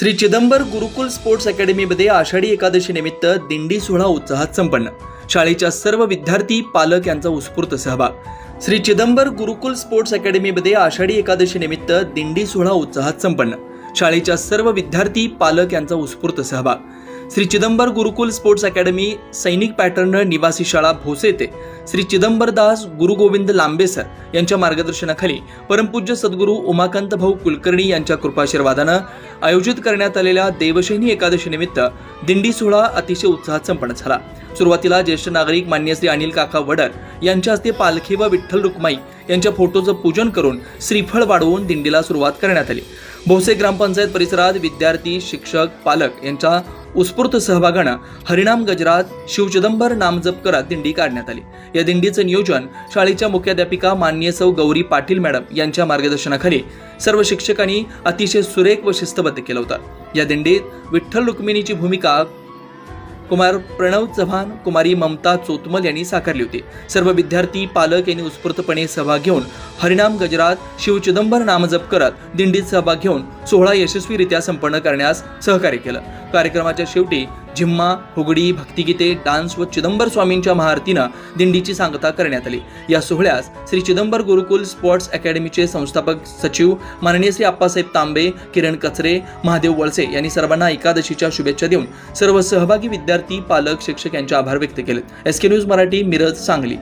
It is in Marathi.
श्री चिदंबर गुरुकुल स्पोर्ट्स अकॅडमीमध्ये आषाढी एकादशी निमित्त दिंडी सोहळा उत्साहात संपन्न. शाळेच्या सर्व विद्यार्थी पालक यांचा उत्स्फूर्त सहभाग. श्री चिदंबर गुरुकुल स्पोर्ट्स अकॅडमीमध्ये आषाढी एकादशी निमित्त दिंडी सोहळा उत्साहात संपन्न. शाळेच्या सर्व विद्यार्थी पालक यांचा उत्स्फूर्त सहभाग. श्री चिदंबर गुरुकुल स्पोर्ट्स अकॅडमी सैनिक पॅटर्न निवासी शाळा भोसे येथे श्री चिदंबरदास दास गुरुगोविंद लांबेसर यांच्या मार्गदर्शनाखाली परमपूज्य सद्गुरू उमाकांत भाऊ कुलकर्णी यांच्या कृपाशीर्वादानं आयोजित करण्यात आलेल्या देवशैनी एकादशीनिमित्त दिंडी सोहळा अतिशय उत्साहात संपन्न झाला. सुरुवातीला ज्येष्ठ नागरिक मान्य श्री अनिल काका वडर यांच्या हस्ते पालखी व विठ्ठल रुक्माई यांच्या फोटोचं पूजन करून श्रीफळ वाढवून दिंडीला सुरुवात करण्यात आली. भोसे ग्रामपंचायत परिसरात विद्यार्थी शिक्षक पालक यांच्या उत्स्फूर्त सहभागानं हरिणाम गजरात शिवचिदंबर नामजप करत दिंडी काढण्यात आली. या दिंडीचं नियोजन शाळेच्या मुख्याध्यापिका मान्य सौ गौरी पाटील मॅडम यांच्या मार्गदर्शनाखाली सर्व शिक्षकांनी अतिशय सुरेख व शिस्तबद्ध केलं होतं. या दिंडीत विठ्ठल रुक्मिणीची भूमिका कुमार प्रणव चव्हाण कुमारी ममता चोतमल यांनी साकारली होती. सर्व विद्यार्थी पालक यांनी उत्स्फूर्तपणे सहभाग घेऊन हरिनाम गजरात शिव चिदंबर नामजप करत दिंडीत सहभाग घेऊन सोहळा यशस्वीरित्या संपन्न करण्यास सहकार्य केलं. कार्यक्रमाच्या शेवटी झिम्मा हुगडी भक्तिगीते डान्स व चिदंबर स्वामींच्या महाआरतीनं दिंडीची सांगता करण्यात आली. या सोहळ्यास श्री चिदंबर गुरुकुल स्पोर्ट्स अकॅडमीचे संस्थापक सचिव माननीय श्री आप्पासाहेब तांबे किरण कचरे महादेव वळसे यांनी सर्वांना एकादशीच्या शुभेच्छा देऊन सर्व सहभागी विद्यार्थी पालक शिक्षक यांचे आभार व्यक्त केले. S K news Marathi Miraj Sangli.